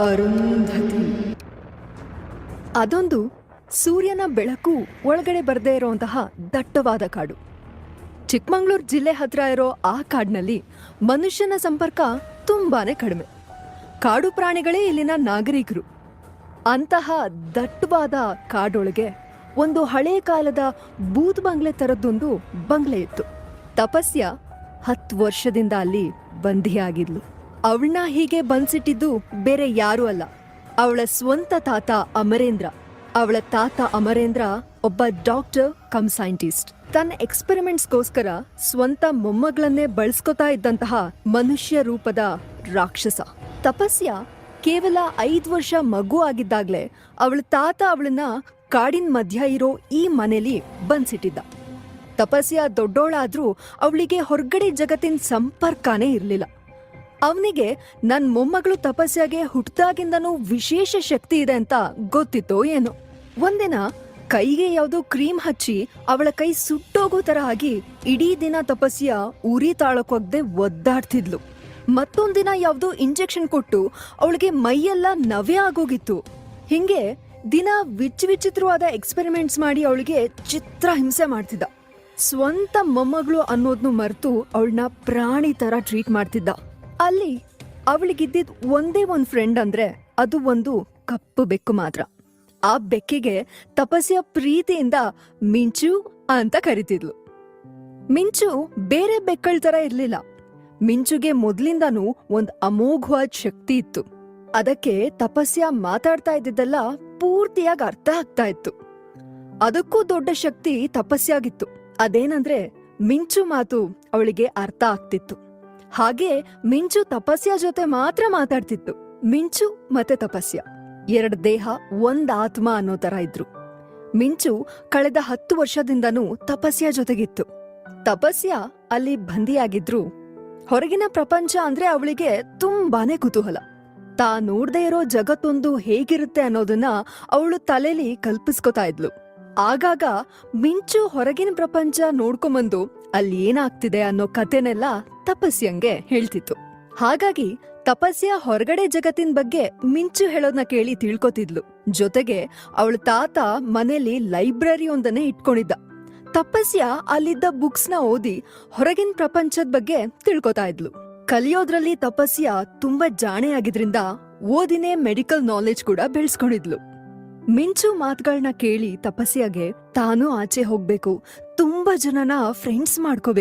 ಅರುಂಧತಿ. ಅದೊಂದು ಸೂರ್ಯನ ಬೆಳಕು ಒಳಗಡೆ ಬರದೇ ಇರುವಂತಹ ದಟ್ಟವಾದ ಕಾಡು. ಚಿಕ್ಕಮಂಗ್ಳೂರು ಜಿಲ್ಲೆ ಹತ್ರ ಇರೋ ಆ ಕಾಡಿನಲ್ಲಿ ಮನುಷ್ಯನ ಸಂಪರ್ಕ ತುಂಬಾನೇ ಕಡಿಮೆ. ಕಾಡು ಪ್ರಾಣಿಗಳೇ ಇಲ್ಲಿನ ನಾಗರಿಕರು. ಅಂತಹ ದಟ್ಟವಾದ ಕಾಡೊಳಗೆ ಒಂದು ಹಳೆ ಕಾಲದ ಬೂತ್ ಬಂಗ್ಲೆ ತರದ್ದೊಂದು ಬಂಗ್ಲೆ ಇತ್ತು. ತಪಸ್ಯ ಹತ್ತು ವರ್ಷದಿಂದ ಅಲ್ಲಿ ಬಂಧಿಯಾಗಿದ್ಲು. ಅವಳನ್ನ ಹೀಗೆ ಬಂದ್ಸಿಟ್ಟಿದ್ದು ಬೇರೆ ಯಾರೂ ಅಲ್ಲ. ಅವಳ ಸ್ವಂತ ತಾತ ಅಮರೇಂದ್ರ. ಅವಳ ತಾತ ಅಮರೇಂದ್ರ ಒಬ್ಬ ಡಾಕ್ಟರ್ ಕಮ್ ಸೈಂಟಿಸ್ಟ್. ತನ್ನ ಎಕ್ಸ್ಪೆರಿಮೆಂಟ್ಸ್ಗೋಸ್ಕರ ಸ್ವಂತ ಮೊಮ್ಮಗಳನ್ನೇ ಬಳಸ್ಕೊತಾ ಇದ್ದಂತಹ ಮನುಷ್ಯ ರೂಪದ ರಾಕ್ಷಸ. ತಪಸ್ಯ ಕೇವಲ ಐದು ವರ್ಷ ಮಗು ಆಗಿದ್ದಾಗ್ಲೇ ಅವಳ ತಾತ ಅವಳನ್ನ ಕಾಡಿನ ಮಧ್ಯ ಇರೋ ಈ ಮನೇಲಿ ಬಂದ್ಸಿಟ್ಟಿದ್ದ. ತಪಸ್ಯ ದೊಡ್ಡೋಳಾದ್ರೂ ಅವಳಿಗೆ ಹೊರಗಡೆ ಜಗತ್ತಿನ ಸಂಪರ್ಕನೇ ಇರಲಿಲ್ಲ. ಅವನಿಗೆ ನನ್ ಮೊಮ್ಮಗಳು ತಪಸ್ಯಾಗೆ ಹುಟ್ಟದಾಗಿಂದನು ವಿಶೇಷ ಶಕ್ತಿ ಇದೆ ಅಂತ ಗೊತ್ತಿತ್ತೋ ಏನು. ಒಂದಿನ ಕೈಗೆ ಯಾವುದೋ ಕ್ರೀಮ್ ಹಚ್ಚಿ ಅವಳ ಕೈ ಸುಟ್ಟೋಗೋ ತರ ಆಗಿ ಇಡೀ ದಿನ ತಪಸ್ಯ ಉರಿ ತಾಳಕ್ಕೋಗ್ದೆ ಒದ್ದಾಡ್ತಿದ್ಲು. ಮತ್ತೊಂದಿನ ಯಾವುದೋ ಇಂಜೆಕ್ಷನ್ ಕೊಟ್ಟು ಅವಳಿಗೆ ಮೈಯೆಲ್ಲ ನವೆ ಆಗೋಗಿತ್ತು. ಹಿಂಗೆ ದಿನ ವಿಚ್ ವಿಚಿತ್ರವಾದ ಎಕ್ಸ್ಪೆರಿಮೆಂಟ್ಸ್ ಮಾಡಿ ಅವಳಿಗೆ ಚಿತ್ರ ಹಿಂಸೆ ಮಾಡ್ತಿದ್ದ. ಸ್ವಂತ ಮೊಮ್ಮಗಳು ಅನ್ನೋದ್ನು ಮರೆತು ಅವಳನ್ನ ಪ್ರಾಣಿ ತರ ಟ್ರೀಟ್ ಮಾಡ್ತಿದ್ದ. ಅಲ್ಲಿ ಅವಳಿಗಿದ್ದಿದ್ ಒಂದೇ ಒಂದ್ ಫ್ರೆಂಡ್ ಅಂದ್ರೆ ಅದು ಒಂದು ಕಪ್ಪು ಬೆಕ್ಕು ಮಾತ್ರ. ಆ ಬೆಕ್ಕಿಗೆ ತಪಸ್ಯ ಪ್ರೀತಿಯಿಂದ ಮಿಂಚು ಅಂತ ಕರಿತಿದ್ಲು. ಮಿಂಚು ಬೇರೆ ಬೆಕ್ಕಳ ತರ ಇರ್ಲಿಲ್ಲ. ಮಿಂಚುಗೆ ಮೊದ್ಲಿಂದನು ಒಂದ್ ಅಮೋಘವಾದ ಶಕ್ತಿ ಇತ್ತು. ಅದಕ್ಕೆ ತಪಸ್ಯ ಮಾತಾಡ್ತಾ ಇದ್ದಿದ್ದೆಲ್ಲ ಪೂರ್ತಿಯಾಗಿ ಅರ್ಥ ಆಗ್ತಾ ಇತ್ತು. ಅದಕ್ಕೂ ದೊಡ್ಡ ಶಕ್ತಿ ತಪಸ್ಯಾಗಿತ್ತು ಅದೇನಂದ್ರೆ ಮಿಂಚು ಮಾತು ಅವಳಿಗೆ ಅರ್ಥ ಆಗ್ತಿತ್ತು. ಹಾಗೆ ಮಿಂಚು ತಪಸ್ಯ ಜೊತೆ ಮಾತ್ರ ಮಾತಾಡ್ತಿತ್ತು. ಮಿಂಚು ಮತ್ತೆ ತಪಸ್ಯ. ಎರಡ್ ದೇಹ, ಒಂದ್ ಆತ್ಮ ಅನ್ನೋ ತರ ಇದ್ರು. ಮಿಂಚು ಕಳೆದ ಹತ್ತು ವರ್ಷದಿಂದನೂ ತಪಸ್ಯ ಜೊತೆಗಿತ್ತು. ತಪಸ್ಯ ಅಲ್ಲಿ ಬಂದಿಯಾಗಿದ್ರು. ಹೊರಗಿನ ಪ್ರಪಂಚ ಅಂದ್ರೆ ಅವಳಿಗೆ ತುಂಬಾನೇ ಕುತೂಹಲ. ತಾ ನೋಡ್ದೇ ಇರೋ ಜಗತ್ತೊಂದು ಹೇಗಿರುತ್ತೆ ಅನ್ನೋದನ್ನ ಅವಳು ತಲೆಲಿ ಕಲ್ಪಿಸ್ಕೊತಾ ಇದ್ಲು. ಆಗಾಗ ಮಿಂಚು ಹೊರಗಿನ ಪ್ರಪಂಚ ನೋಡ್ಕೊಂಬಂದು ಅಲ್ಲಿ ಏನಾಗ್ತಿದೆ ಅನ್ನೋ ಕತೆನೆಲ್ಲ ತಪಸ್ಯಂಗೆ ಹೇಳ್ತಿತ್ತು. ಹಾಗಾಗಿ ತಪಸ್ಯ ಹೊರಗಡೆ ಜಗತ್ತಿನ ಬಗ್ಗೆ ಮಿಂಚು ಹೇಳೋದ್ನ ಕೇಳಿ ತಿಳ್ಕೊತಿದ್ಲು. ಜೊತೆಗೆ ಅವಳ ತಾತ ಮನೇಲಿ ಲೈಬ್ರರಿ ಒಂದನ್ನೇ ಇಟ್ಕೊಂಡಿದ್ದ. ತಪಸ್ಯ ಅಲ್ಲಿದ್ದ ನ ಓದಿ ಹೊರಗಿನ ಪ್ರಪಂಚದ ಬಗ್ಗೆ ತಿಳ್ಕೊತಾ ಇದ್ಲು. ಕಲಿಯೋದ್ರಲ್ಲಿ ತಪಸ್ಯ ತುಂಬಾ ಜಾಣೆ ಆಗಿದ್ರಿಂದ ಓದಿನೇ ಮೆಡಿಕಲ್ ನಾಲೆಜ್ ಕೂಡ ಬೆಳೆಸ್ಕೊಂಡಿದ್ಲು. ಮಿಂಚು ಮಾತುಗಳನ್ನ ಕೇಳಿ ತಪಸ್ಯಾಗೆ ತಾನೂ ಆಚೆ ಹೋಗ್ಬೇಕು. ತುಂಬಾ ಜನನ ಫ್ರೆಂಡ್ಸ್ ಮಾಡ್ಕೋಬೇಕು.